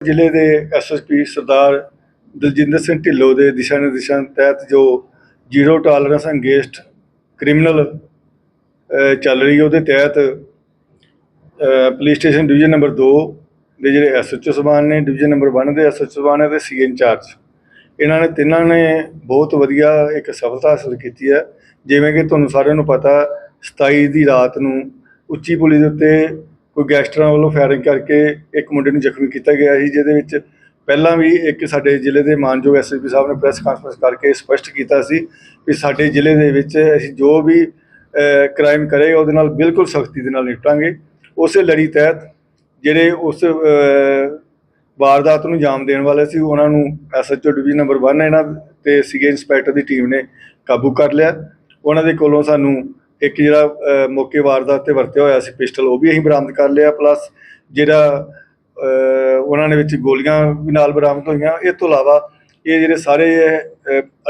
ਜ਼ਿਲ੍ਹੇ ਦੇ ਐਸਐਸਪੀ ਸਰਦਾਰ ਦਲਜਿੰਦਰ ਸਿੰਘ ਢਿੱਲੋਂ ਦੇ ਦਿਸ਼ਾ ਨਿਰਦੇਸ਼ਾਂ ਤਹਿਤ ਜੋ ਜ਼ੀਰੋ ਟਾਲਰੈਂਸ ਅਗੇਂਸਟ ਕ੍ਰਿਮੀਨਲ ਚੱਲ ਰਹੀ ਉਹਦੇ ਤਹਿਤ ਪੁਲਿਸ ਸਟੇਸ਼ਨ ਡਿਵੀਜ਼ਨ ਨੰਬਰ 2 ਦੇ ਜਿਹੜੇ ਐਸਐਚਓ ਸਬਾਨ ਨੇ ਡਿਵੀਜ਼ਨ ਨੰਬਰ 1 ਦੇ ਐਸਐਚਓ ਸਬਾਨ ਹੈ ਤੇ ਸੀ ਇੰਚਾਰਜ ਇਹਨਾਂ ਨੇ ਤਿੰਨਾਂ ਨੇ ਬਹੁਤ ਵਧੀਆ ਇੱਕ ਸਫਲਤਾ ਹਾਸਲ ਕੀਤੀ ਹੈ। ਜਿਵੇਂ ਕਿ ਤੁਹਾਨੂੰ ਸਾਰਿਆਂ ਨੂੰ ਪਤਾ 27 ਦੀ ਰਾਤ ਨੂੰ ਉੱਚੀ ਪੁਲੀ ਦੇ ਉੱਤੇ ਕੋਈ ਗੈਂਗਸਟਰਾਂ ਵੱਲੋਂ ਫਾਇਰਿੰਗ ਕਰਕੇ ਇੱਕ ਮੁੰਡੇ ਨੂੰ ਜ਼ਖਮੀ ਕੀਤਾ ਗਿਆ ਸੀ, ਜਿਹਦੇ ਵਿੱਚ ਪਹਿਲਾਂ ਵੀ ਇੱਕ ਸਾਡੇ ਜ਼ਿਲ੍ਹੇ ਦੇ ਮਾਨਯੋਗ ਐਸਐਸਪੀ ਸਾਹਿਬ ਨੇ ਪ੍ਰੈਸ ਕਾਨਫਰੰਸ ਕਰਕੇ ਸਪਸ਼ਟ ਕੀਤਾ ਸੀ ਕਿ ਸਾਡੇ ਜ਼ਿਲ੍ਹੇ ਦੇ ਵਿੱਚ ਅਸੀਂ ਜੋ ਵੀ ਕ੍ਰਾਈਮ ਕਰੇਗਾ ਉਹਦੇ ਨਾਲ ਬਿਲਕੁਲ ਸਖਤੀ ਦੇ ਨਾਲ ਨਿਪਟਾਂਗੇ। ਉਸੇ ਲੜੀ ਤਹਿਤ ਜਿਹੜੇ ਉਸ ਵਾਰਦਾਤ ਨੂੰ ਜਾਮ ਦੇਣ ਵਾਲੇ ਸੀ, ਉਹਨਾਂ ਨੂੰ ਐਸਐਚਓ ਡਿਵੀਜ਼ਨ ਨੰਬਰ 1 ਇਹਨਾਂ ਤੇ ਸੀਗੇ, ਇੰਸਪੈਕਟਰ ਦੀ ਟੀਮ ਨੇ ਕਾਬੂ ਕਰ ਲਿਆ। ਉਹਨਾਂ ਦੇ ਕੋਲੋਂ ਸਾਨੂੰ ਇੱਕ ਜਿਹੜਾ ਮੌਕੇ ਵਾਰਦਾਤ ਤੇ ਵਰਤਿਆ ਹੋਇਆ ਸੀ ਪਿਸਟਲ ਉਹ ਵੀ ਅਸੀਂ ਬਰਾਮਦ ਕਰ ਲਿਆ ਪਲੱਸ ਜਿਹੜਾ ਉਹਨਾਂ ਦੇ ਵਿੱਚ ਗੋਲੀਆਂ ਵੀ ਨਾਲ ਬਰਾਮਦ ਹੋਈਆਂ। ਇਹ ਤੋਂ ਇਲਾਵਾ ਇਹ ਜਿਹੜੇ ਸਾਰੇ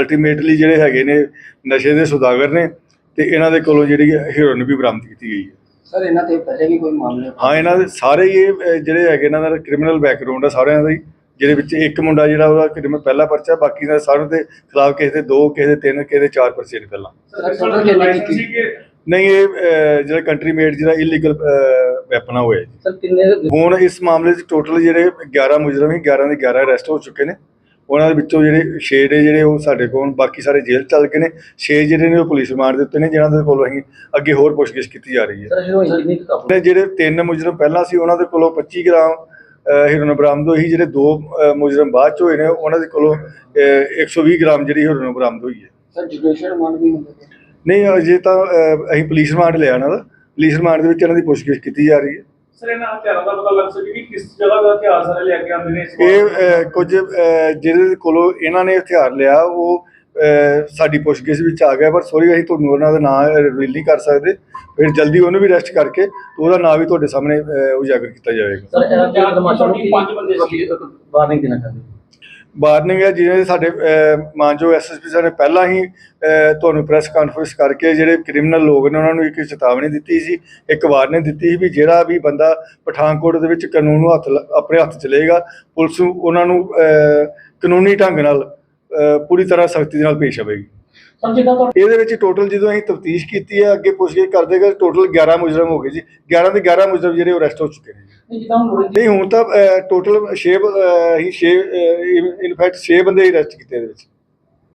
ਅਲਟੀਮੇਟਲੀ ਜਿਹੜੇ ਹੈਗੇ ਨੇ ਨਸ਼ੇ ਦੇ ਸੁਦਾਗਰ ਨੇ ਤੇ ਇਹਨਾਂ ਦੇ ਕੋਲੋਂ ਜਿਹੜੀ ਹੀਰੋਇਨ ਵੀ ਬਰਾਮਦ ਕੀਤੀ ਗਈ ਹੈ। ਸਰ ਇਹਨਾਂ ਤੇ ਪਹਿਲੇ ਵੀ ਕੋਈ ਮਾਮਲੇ ਹਾਂ ਇਹਨਾਂ ਦੇ ਸਾਰੇ ਇਹ ਜਿਹੜੇ ਹੈਗੇ ਇਹਨਾਂ ਦਾ ਕ੍ਰਿਮੀਨਲ ਬੈਕਗ੍ਰਾਉਂਡ ਆ ਸਾਰਿਆਂ ਦਾ ਹੀ। ਜਿਹਦੇ ਵਿੱਚ ਇੱਕ ਮੁੰਡਾ ਜਿਹੜਾ ਉਹਦਾ ਕ੍ਰਿਮੀਨਲ ਪਹਿਲਾ ਪਰਚਾ ਬਾਕੀ ਦਾ ਸਾਰਿਆਂ ਦੇ ਖਿਲਾਫ ਕਿਸੇ ਦੇ ਦੋ ਕਿਸੇ ਦੇ ਤਿੰਨ ਕਿਸੇ ਦੇ ਚਾਰ ਪਰਚੇ ਨੇ ਪਹਿਲਾਂ। ਸਰ ਕੀਤੀ ਨਹੀਂ ਇਹ ਅਹ, ਜਿਹੜਾ ਕੰਟਰੀ ਮੇਡ ਜਿਹੜਾ ਇਲੀਗਲ ਵੈਪਨ ਆ ਹੋਇਆ ਜੀ। ਸਰ ਕਿੰਨੇ ਹੁਣ ਇਸ ਮਾਮਲੇ 'ਚ ਟੋਟਲ ਜਿਹੜੇ 11 ਮੁਜਰਮ ਹੀ 11 ਦੇ 11 ਅਰੈਸਟ ਹੋ ਚੁੱਕੇ ਨੇ। ਉਹਨਾਂ ਦੇ ਵਿੱਚੋਂ ਜਿਹੜੇ 6 ਨੇ ਜਿਹੜੇ ਉਹ ਸਾਡੇ ਕੋਲ ਬਾਕੀ ਸਾਰੇ ਜੇਲ੍ਹ ਚੱਲ ਗਏ ਨੇ। 6 ਜਿਹੜੇ ਨੇ ਉਹ ਪੁਲਿਸ ਰਿਮਾਂਡ ਦੇ ਉੱਤੇ ਨੇ ਜਿਨ੍ਹਾਂ ਦੇ ਕੋਲ ਅਸੀਂ ਅੱਗੇ ਹੋਰ ਪੁੱਛਗਿੱਛ ਕੀਤੀ ਜਾ ਰਹੀ ਹੈ। ਸਰ ਹੀਰੋਇਨ ਕਿੰਨੀ ਕੁ ਕਾਬੂ ਤੇ ਜਿਹੜੇ ਤਿੰਨ ਮੁਜਰਮ ਪਹਿਲਾਂ ਸੀ ਉਹਨਾਂ ਦੇ ਕੋਲੋਂ 25 ਗ੍ਰਾਮ ਹੀਰੋਇਨ ਬਰਾਮਦ ਹੋਈ ਜਿਹੜੇ ਦੋ ਮੁਜਰਮ ਬਾਅਦ ਚ ਹੋਏ ਨੇ ਉਹਨਾਂ ਦੇ ਕੋਲੋਂ ਅਹ, 120 ਗ੍ਰਾਮ ਜਿਹੜੀ ਹੀਰੋਇਨ ਬਰਾਮਦ ਹੋਈ ਹੈ। ਸਰ ਜੁਡੀਸ਼ੀਅਲ ਰਿਮਾਂਡ ਵੀ ਹੁੰਦੇ ਨੇ? ਨਹੀਂ ਅਜੇ ਤਾਂ ਅਸੀਂ ਪੁਲਿਸ ਰਿਮਾਂਡ ਲਿਆ ਇਹਨਾਂ ਦਾ। ਪੁਲਿਸ ਰਿਮਾਂਡ ਦੇ ਵਿੱਚ ਇਹਨਾਂ ਦੀ ਪੁੱਛਗਿੱਛ ਕੀਤੀ ਜਾ ਰਹੀ ਹੈ। ਸਰ ਇਹਨਾਂ ਹਥਿਆਰਾਂ ਦਾ ਪਤਾ ਲੱਗ ਸਕੇ ਕਿ ਕਿਸ ਜਗ੍ਹਾ ਦਾ ਹਥਿਆਰ ਸਾਰੇ ਲੈ ਕੇ ਆਉਂਦੇ ਨੇ ਇਹ ਕੁਝ ਜਿਹਦੇ ਕੋਲੋਂ ਇਹਨਾਂ ਨੇ ਹਥਿਆਰ ਲਿਆ ਉਹ ਸਾਡੀ ਪੁੱਛਗਿੱਛ ਵਿੱਚ ਆ ਗਿਆ ਪਰ ਸੋਰੀ ਅਸੀਂ ਤੁਹਾਨੂੰ ਉਹਨਾਂ ਦਾ ਨਾਮ ਰਿਵੀਲ ਨਹੀਂ ਕਰ ਸਕਦੇ। ਫਿਰ ਜਲਦੀ ਉਹਨੂੰ ਵੀ ਅਰੈਸਟ ਕਰਕੇ ਉਹਦਾ ਨਾਮ ਵੀ ਤੁਹਾਡੇ ਸਾਹਮਣੇ ਉਜਾਗਰ ਕੀਤਾ ਜਾਵੇਗਾ। ਸਰ ਇਹਨਾਂ ਤੇ ਤਮਾਸ਼ਾ ਨੂੰ ਪੰਜ ਬੰਦੇ ਸੀ। ਵਾਰਨਿੰਗ ਦੇਣਾ ਚਾਹੁੰਦੇ ਵਾਰਨਿੰਗ ਹੈ ਜਿਵੇਂ ਸਾਡੇ ਮਾਨਯੋਗ ਐਸਐਸਪੀ ਸਾਹਿਬ ਨੇ ਪਹਿਲਾਂ ਹੀ ਤੁਹਾਨੂੰ ਪ੍ਰੈਸ ਕਾਨਫਰੰਸ ਕਰਕੇ ਜਿਹੜੇ ਕ੍ਰਿਮੀਨਲ ਲੋਕ ਨੇ ਉਹਨਾਂ ਨੂੰ ਇੱਕ ਚੇਤਾਵਨੀ ਦਿੱਤੀ ਸੀ ਇੱਕ ਵਾਰਨਿੰਗ ਦਿੱਤੀ ਸੀ ਵੀ ਜਿਹੜਾ ਵੀ ਬੰਦਾ ਪਠਾਨਕੋਟ ਦੇ ਵਿੱਚ ਕਾਨੂੰਨ ਨੂੰ ਹੱਥ ਆਪਣੇ ਹੱਥ 'ਚ ਲਏਗਾ ਪੁਲਿਸ ਨੂੰ ਉਹਨਾਂ ਨੂੰ ਕਾਨੂੰਨੀ ਢੰਗ ਨਾਲ ਪੂਰੀ ਤਰ੍ਹਾਂ ਸਖਤੀ ਦੇ ਨਾਲ ਪੇਸ਼ ਆਵੇਗੀ। ਸਰ ਜਿੱਦਾਂ ਤੁਹਾਡੇ ਇਹਦੇ ਵਿੱਚ ਟੋਟਲ ਜਦੋਂ ਅਸੀਂ ਤਫਤੀਸ਼ ਕੀਤੀ ਹੈ ਅੱਗੇ ਪੁੱਛਗਿੱਛ ਕਰਦੇ ਗਏ ਟੋਟਲ 11 ਮੁਜਰਮ ਹੋ ਗਏ ਜੀ। 11 ਦੇ 11 ਮੁਜਰਮ ਜਿਹੜੇ ਅਰੈਸਟ ਹੋ ਚੁੱਕੇ ਨੇ ਜੀ। ਜਿੱਦਾਂ ਹੁਣ ਨਹੀਂ ਹੁਣ ਤਾਂ ਟੋਟਲ 6 ਅਸੀਂ 6 ਇਨਫੈਕਟ 6 ਬੰਦੇ ਹੀ ਅਰੈਸਟ ਕੀਤੇ ਇਹਦੇ ਵਿੱਚ।